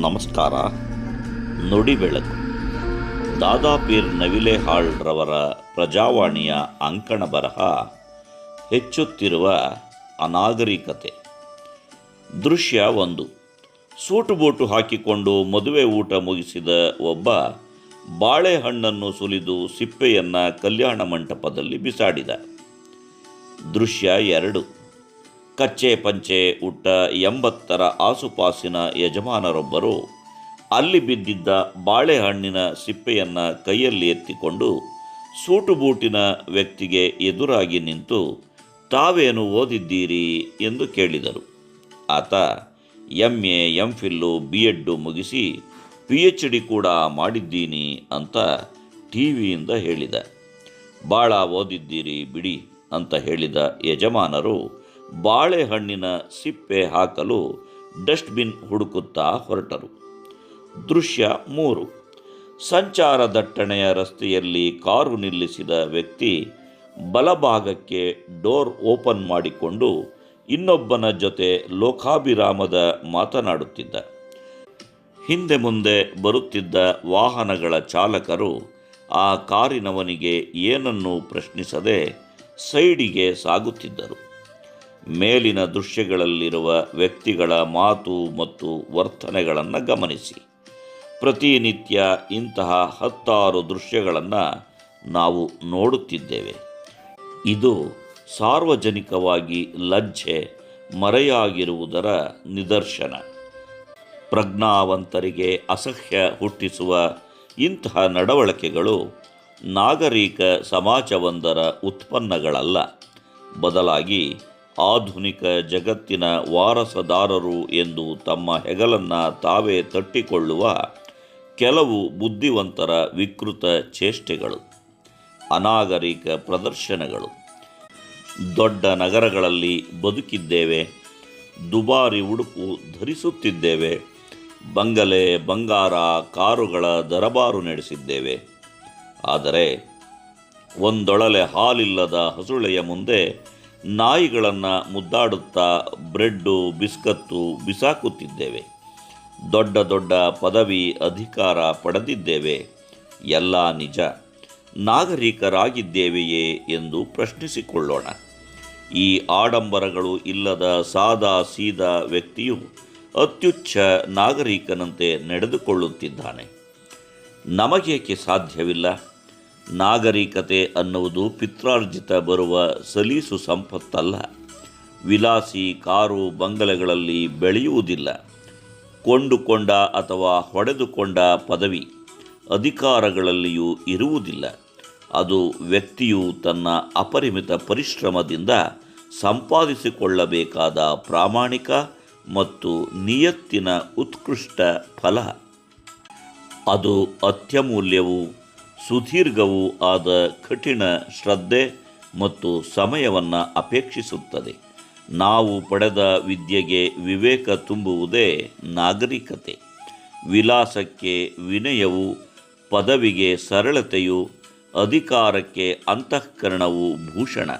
ನಮಸ್ಕಾರ. ನುಡಿ ಬೆಳಕು. ದಾದಾಪೀರ್ ನವಿಲೇಹಾಳ್ರವರ ಪ್ರಜಾವಾಣಿಯ ಅಂಕಣ ಬರಹ ಹೆಚ್ಚುತ್ತಿರುವ ಅನಾಗರಿಕತೆ. ದೃಶ್ಯ ಒಂದು. ಸೂಟು ಬೋಟು ಹಾಕಿಕೊಂಡು ಮದುವೆ ಊಟ ಮುಗಿಸಿದ ಒಬ್ಬ ಬಾಳೆಹಣ್ಣನ್ನು ಸುಲಿದು ಸಿಪ್ಪೆಯನ್ನು ಕಲ್ಯಾಣ ಮಂಟಪದಲ್ಲಿ ಬಿಸಾಡಿದ. ದೃಶ್ಯ ಎರಡು. ಕಚ್ಚೆ ಪಂಚೆ ಉಟ್ಟ ಎಂಬತ್ತರ ಆಸುಪಾಸಿನ ಯಜಮಾನರೊಬ್ಬರು ಅಲ್ಲಿ ಬಿದ್ದಿದ್ದ ಬಾಳೆಹಣ್ಣಿನ ಸಿಪ್ಪೆಯನ್ನು ಕೈಯಲ್ಲಿ ಎತ್ತಿಕೊಂಡು ಸೂಟು ಬೂಟಿನ ವ್ಯಕ್ತಿಗೆ ಎದುರಾಗಿ ನಿಂತು, ತಾವೇನು ಓದಿದ್ದೀರಿ? ಎಂದು ಕೇಳಿದರು. ಆತ M A M Phil B Ed ಮುಗಿಸಿ ಪಿ ಎಚ್ ಡಿ ಕೂಡ ಮಾಡಿದ್ದೀನಿ ಅಂತ ಟಿ ವಿಯಿಂದ ಹೇಳಿದ. ಭಾಳ ಓದಿದ್ದೀರಿ ಬಿಡಿ ಅಂತ ಹೇಳಿದ ಯಜಮಾನರು ಬಾಳೆಹಣ್ಣಿನ ಸಿಪ್ಪೆ ಹಾಕಲು ಡಸ್ಟ್ಬಿನ್ ಹುಡುಕುತ್ತಾ ಹೊರಟರು. ದೃಶ್ಯ ಮೂರು. ಸಂಚಾರ ದಟ್ಟಣೆಯ ರಸ್ತೆಯಲ್ಲಿ ಕಾರು ನಿಲ್ಲಿಸಿದ ವ್ಯಕ್ತಿ ಬಲಭಾಗಕ್ಕೆ ಡೋರ್ ಓಪನ್ ಮಾಡಿಕೊಂಡು ಇನ್ನೊಬ್ಬನ ಜೊತೆ ಲೋಕಾಭಿರಾಮದ ಮಾತನಾಡುತ್ತಿದ್ದ. ಹಿಂದೆ ಮುಂದೆ ಬರುತ್ತಿದ್ದ ವಾಹನಗಳ ಚಾಲಕರು ಆ ಕಾರಿನವನಿಗೆ ಏನನ್ನೂ ಪ್ರಶ್ನಿಸದೆ ಸೈಡಿಗೆ ಸಾಗುತ್ತಿದ್ದರು. ಮೇಲಿನ ದೃಶ್ಯಗಳಲ್ಲಿರುವ ವ್ಯಕ್ತಿಗಳ ಮಾತು ಮತ್ತು ವರ್ತನೆಗಳನ್ನು ಗಮನಿಸಿ. ಪ್ರತಿನಿತ್ಯ ಇಂತಹ ಹತ್ತಾರು ದೃಶ್ಯಗಳನ್ನು ನಾವು ನೋಡುತ್ತಿದ್ದೇವೆ. ಇದು ಸಾರ್ವಜನಿಕವಾಗಿ ಲಜ್ಜೆ, ಮರೆಯಾಗಿರುವುದರ ನಿದರ್ಶನ. ಪ್ರಜ್ಞಾವಂತರಿಗೆ ಅಸಹ್ಯ ಹುಟ್ಟಿಸುವ ಇಂತಹ ನಡವಳಿಕೆಗಳು ನಾಗರಿಕ ಸಮಾಜವೊಂದರ ಉತ್ಪನ್ನಗಳಲ್ಲ. ಬದಲಾಗಿ ಆಧುನಿಕ ಜಗತ್ತಿನ ವಾರಸದಾರರು ಎಂದು ತಮ್ಮ ಹೆಗಲನ್ನು ತಾವೇ ತಟ್ಟಿಕೊಳ್ಳುವ ಕೆಲವು ಬುದ್ಧಿವಂತರ ವಿಕೃತ ಚೇಷ್ಟೆಗಳು, ಅನಾಗರಿಕ ಪ್ರದರ್ಶನಗಳು. ದೊಡ್ಡ ನಗರಗಳಲ್ಲಿ ಬದುಕಿದ್ದೇವೆ, ದುಬಾರಿ ಉಡುಪು ಧರಿಸುತ್ತಿದ್ದೇವೆ, ಬಂಗಲೆ ಬಂಗಾರ ಕಾರುಗಳ ದರಬಾರು ನಡೆಸಿದ್ದೇವೆ. ಆದರೆ ಒಂದೊಳಲೆ ಹಾಲಿಲ್ಲದ ಹಸುಳೆಯ ಮುಂದೆ ನಾಯಿಗಳನ್ನು ಮುದ್ದಾಡುತ್ತಾ ಬ್ರೆಡ್ಡು, ಬಿಸ್ಕತ್ತು ಬಿಸಾಕುತ್ತಿದ್ದೇವೆ. ದೊಡ್ಡ ದೊಡ್ಡ ಪದವಿ ಅಧಿಕಾರ ಪಡೆದಿದ್ದೇವೆ. ಎಲ್ಲ ನಿಜ. ನಾಗರಿಕರಾಗಿದ್ದೇವೆಯೇ ಎಂದು ಪ್ರಶ್ನಿಸಿಕೊಳ್ಳೋಣ. ಈ ಆಡಂಬರಗಳು ಇಲ್ಲದ ಸಾದಾ ಸೀದಾ ವ್ಯಕ್ತಿಯು ಅತ್ಯುಚ್ಚ ನಾಗರಿಕನಂತೆ ನಡೆದುಕೊಳ್ಳುತ್ತಿದ್ದಾನೆ. ನಮಗೇಕೆ ಸಾಧ್ಯವಿಲ್ಲ? ನಾಗರಿಕತೆ ಅನ್ನುವುದು ಪಿತ್ರಾರ್ಜಿತ ಬರುವ ಸಲೀಸು ಸಂಪತ್ತಲ್ಲ. ವಿಲಾಸಿ ಕಾರು ಬಂಗಲೆಗಳಲ್ಲಿ ಬೆಳೆಯುವುದಿಲ್ಲ. ಕೊಂಡುಕೊಂಡ ಅಥವಾ ಹೊಡೆದುಕೊಂಡ ಪದವಿ ಅಧಿಕಾರಗಳಲ್ಲಿಯೂ ಇರುವುದಿಲ್ಲ. ಅದು ವ್ಯಕ್ತಿಯು ತನ್ನ ಅಪರಿಮಿತ ಪರಿಶ್ರಮದಿಂದ ಸಂಪಾದಿಸಿಕೊಳ್ಳಬೇಕಾದ ಪ್ರಾಮಾಣಿಕ ಮತ್ತು ನಿಯತ್ತಿನ ಉತ್ಕೃಷ್ಟ ಫಲ. ಅದು ಅತ್ಯಮೂಲ್ಯವೂ ಸುದೀರ್ಘವೂ ಆದ ಕಠಿಣ ಶ್ರದ್ಧೆ ಮತ್ತು ಸಮಯವನ್ನು ಅಪೇಕ್ಷಿಸುತ್ತದೆ. ನಾವು ಪಡೆದ ವಿದ್ಯೆಗೆ ವಿವೇಕ ತುಂಬುವುದೇ ನಾಗರಿಕತೆ. ವಿಲಾಸಕ್ಕೆ ವಿನಯವು, ಪದವಿಗೆ ಸರಳತೆಯು, ಅಧಿಕಾರಕ್ಕೆ ಅಂತಃಕರಣವು ಭೂಷಣ.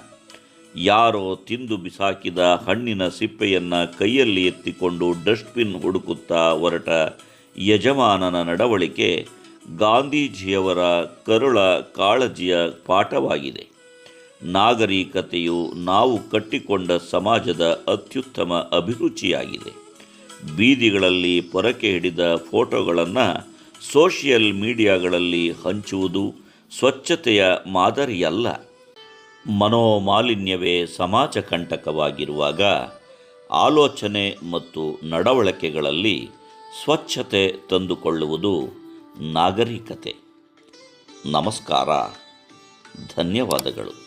ಯಾರೋ ತಿಂದು ಬಿಸಾಕಿದ ಹಣ್ಣಿನ ಸಿಪ್ಪೆಯನ್ನು ಕೈಯಲ್ಲಿ ಎತ್ತಿಕೊಂಡು ಡಸ್ಟ್ಬಿನ್ ಹುಡುಕುತ್ತಾ ಹೊರಟ ಯಜಮಾನನ ನಡವಳಿಕೆ ಗಾಂಧೀಜಿಯವರ ಕರುಳ ಕಾಳಜಿಯ ಪಾಠವಾಗಿದೆ. ನಾಗರಿಕತೆಯು ನಾವು ಕಟ್ಟಿಕೊಂಡ ಸಮಾಜದ ಅತ್ಯುತ್ತಮ ಅಭಿರುಚಿಯಾಗಿದೆ. ಬೀದಿಗಳಲ್ಲಿ ಪೊರಕೆ ಹಿಡಿದ ಫೋಟೋಗಳನ್ನು ಸೋಷಿಯಲ್ ಮೀಡಿಯಾಗಳಲ್ಲಿ ಹಂಚುವುದು ಸ್ವಚ್ಛತೆಯ ಮಾದರಿಯಲ್ಲ. ಮನೋಮಾಲಿನ್ಯವೇ ಸಮಾಜ ಕಂಟಕವಾಗಿರುವಾಗ ಆಲೋಚನೆ ಮತ್ತು ನಡವಳಿಕೆಗಳಲ್ಲಿ ಸ್ವಚ್ಛತೆ ತಂದುಕೊಳ್ಳುವುದು ನಾಗರಿಕತೆ. ನಮಸ್ಕಾರ. ಧನ್ಯವಾದಗಳು.